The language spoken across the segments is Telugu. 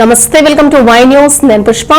నమస్తే వెల్కమ్ టు వై న్యూస్. నేను పుష్ప.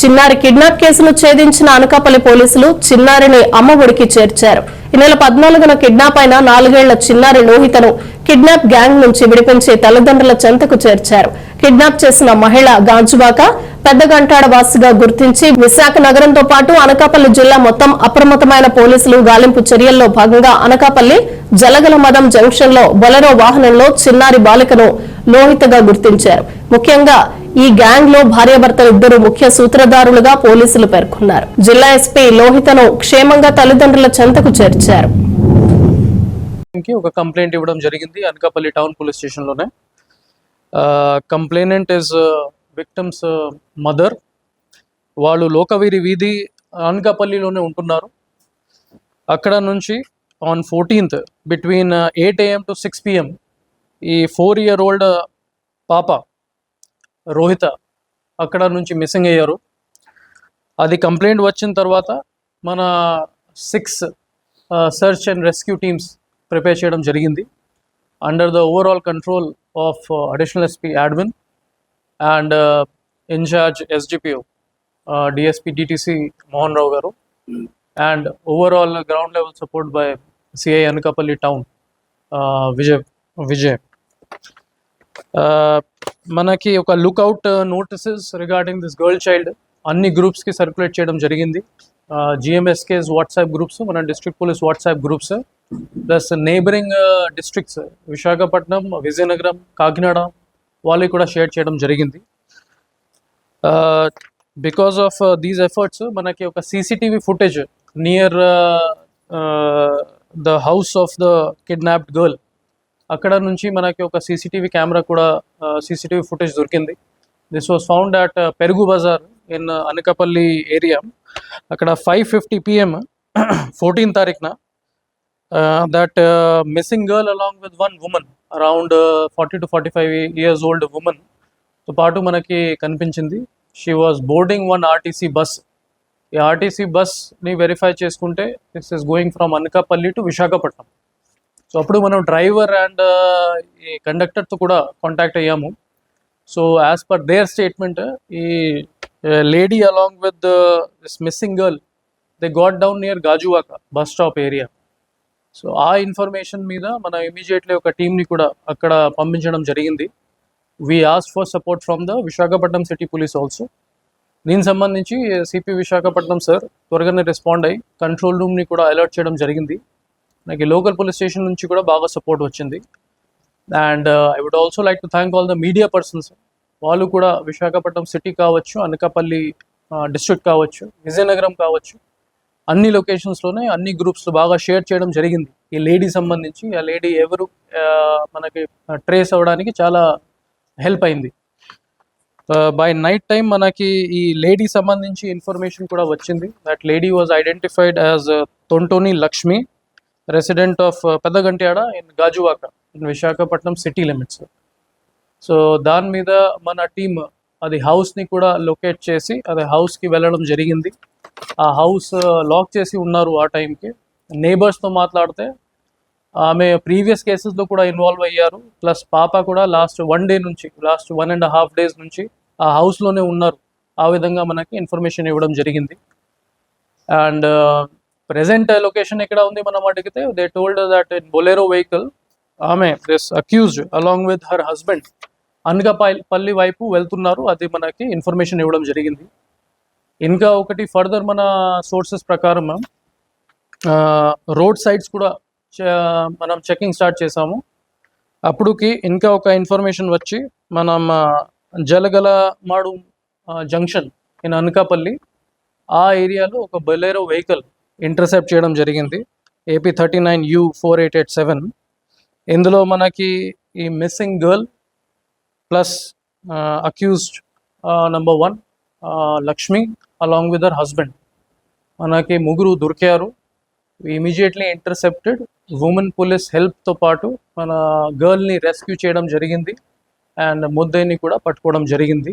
చిన్నారి కిడ్నాప్ కేసును ఛేదించిన అనకాపల్లి పోలీసులు చిన్నారిని అమ్మ ఒడికి చేర్చారు. ఈ నెల పద్నాలుగున కిడ్నాప్ అయిన నాలుగేళ్ళ చిన్నారి లోహితను కిడ్నాప్ గ్యాంగ్ నుంచి విడిపించి తల్లిదండ్రుల చెంతకు చేర్చారు. కిడ్నాప్ చేసిన మహిళ గాజువాక పెద్దగంటాడ వాసిగా గుర్తించి విశాఖ నగరంతో పాటు అనకాపల్లి జిల్లా మొత్తం అప్రమత్తమైన పోలీసులు గాలింపు చర్యల్లో భాగంగా అనకాపల్లి జలగల మదం జంక్షన్లో బొలెరో వాహనంలో చిన్నారి బాలికను లోహితగా గుర్తించారు. ముఖ్యంగా ఈ గ్యాంగ్లో భార్యాభర్తలు ఇద్దరు ముఖ్య సూత్రధారులుగా పోలీసులు పేర్కొన్నారు. జిల్లా ఎస్పీ లోహితను క్షేమంగా తల్లిదండ్రుల చెంతకు చేర్చారు. ఒక కంప్లైంట్ ఇవ్వడం జరిగింది. అనకాపల్లి టౌన్ పోలీస్ స్టేషన్లోనే కంప్లైనెంట్ ఇస్ విక్టమ్స్ మదర్. వాళ్ళు లోకవీరి వీధి అనకాపల్లిలోనే ఉంటున్నారు. అక్కడ నుంచి on fourteenth between eight AM to six PM ఈ ఫోర్ ఇయర్ ఓల్డ్ పాప రోహిత అక్కడ నుంచి మిస్సింగ్ అయ్యారు. అది కంప్లైంట్ వచ్చిన తర్వాత మన six search and rescue teams prepare చేయడం జరిగింది. Under the overall control of additional SP admin and in charge SDPO DSP DTC Mohan Rao garu and overall ground level support by CI Town town Vijay. Vijay. మనకి ఒక lookout notices regarding this girl child అన్ని గ్రూప్స్కి సర్క్యులేట్ చేయడం జరిగింది జిఎంఎస్కేస్ వాట్సాప్ గ్రూప్స్ మన district police WhatsApp groups plus neighbouring districts uh, Visakhapatnam Vizianagaram Kakinada వాళ్ళకి కూడా షేర్ చేయడం జరిగింది. బికాస్ ఆఫ్ దీస్ ఎఫర్ట్స్ మనకి ఒక CCTV footage near the house of the kidnapped girl అక్కడ నుంచి మనకి ఒక సీసీటీవీ కెమెరా కూడా uh, సీసీటీవీ ఫుటేజ్ దొరికింది. This was found at Perugu Bazar in Anakapalli area అక్కడ ఫైవ్ ఫిఫ్టీ పిఎం ఫోర్టీన్ తారీఖున that missing girl along with one woman around forty to forty five years old ఉమెన్తో పాటు మనకి కనిపించింది she was boarding one RTC bus ఈ ఆర్టీసీ బస్ని వెరిఫై చేసుకుంటే this is going from Anakapalli to Visakhapatnam so అప్పుడు మనం డ్రైవర్ అండ్ ఈ కండక్టర్తో కూడా కాంటాక్ట్ అయ్యాము. So as per their statement ఈ lady along with this missing girl they got down near Gajuwaka bus stop area so ఆ ఇన్ఫర్మేషన్ మీద మన ఇమీడియట్లీ ఒక టీంని కూడా అక్కడ పంపించడం జరిగింది. We as for support from the Visakhapatnam city police also దీనికి సంబంధించి సిపి విశాఖపట్నం సార్ త్వరగానే రెస్పాండ్ అయ్యి కంట్రోల్ రూమ్ని కూడా అలర్ట్ చేయడం జరిగింది. నాకు లోకల్ పోలీస్ స్టేషన్ నుంచి కూడా బాగా సపోర్ట్ వచ్చింది. And I would also like to thank all the media persons వాళ్ళు కూడా విశాఖపట్నం సిటీ కావచ్చు అనకాపల్లి uh, డిస్ట్రిక్ట్ కావచ్చు విజయనగరం కావచ్చు. అన్ని లొకేషన్స్లోనే అన్ని గ్రూప్స్లో బాగా షేర్ చేయడం జరిగింది. ఈ లేడీ సంబంధించి ఆ లేడీ ఎవరు మనకి ట్రేస్ అవ్వడానికి చాలా హెల్ప్ అయింది. బై నైట్ టైం మనకి ఈ లేడీ సంబంధించి ఇన్ఫర్మేషన్ కూడా వచ్చింది. That lady was identified as Thontoni Lakshmi resident of Peddagantyada in Gajuwaka in Visakhapatnam city limits so దాని మీద మన టీమ్ అది హౌస్ని కూడా లొకేట్ చేసి అది హౌస్కి వెళ్ళడం జరిగింది. ఆ హౌస్ లాక్ చేసి ఉన్నారు ఆ టైంకి. నేబర్స్తో మాట్లాడితే ఆమె ప్రీవియస్ కేసెస్లో కూడా ఇన్వాల్వ్ అయ్యారు. ప్లస్ పాప కూడా లాస్ట్ వన్ డే నుంచి last one and half days నుంచి ఆ హౌస్లోనే ఉన్నారు. ఆ విధంగా మనకి ఇన్ఫర్మేషన్ ఇవ్వడం జరిగింది. అండ్ ప్రెసెంట్ లొకేషన్ ఎక్కడ ఉంది మనం అడిగితే they told that in Bolero vehicle ఆమె this accused along with her husband Anakapalli వైపు వెళ్తున్నారు. అది మనకి ఇన్ఫర్మేషన్ ఇవ్వడం జరిగింది. ఇంకా ఒకటి ఫర్దర్ మన సోర్సెస్ ప్రకారం రోడ్ సైడ్స్ కూడా చ- మనం చెకింగ్ స్టార్ట్ చేసాము. అప్పుడుకి ఇంకా ఒక ఇన్ఫర్మేషన్ వచ్చి మనం జలగల మాడు జంక్షన్ ఇన్ అనకాపల్లి ఆ ఏరియాలో ఒక బొలేరో వెహికల్ ఇంటర్సెప్ట్ చేయడం జరిగింది. AP thirty nine U four eight eight seven ఇందులో మనకి ఈ missing girl plus accused number one Lakshmi along with her husband మనకి ముగ్గురు దొరికారు. ఇమీడియట్లీ ఇంటర్సెప్టెడ్ ఉమెన్ పోలీస్ హెల్ప్తో పాటు మన గర్ల్ని రెస్క్యూ చేయడం జరిగింది. అండ్ ముద్దయిని కూడా పట్టుకోవడం జరిగింది.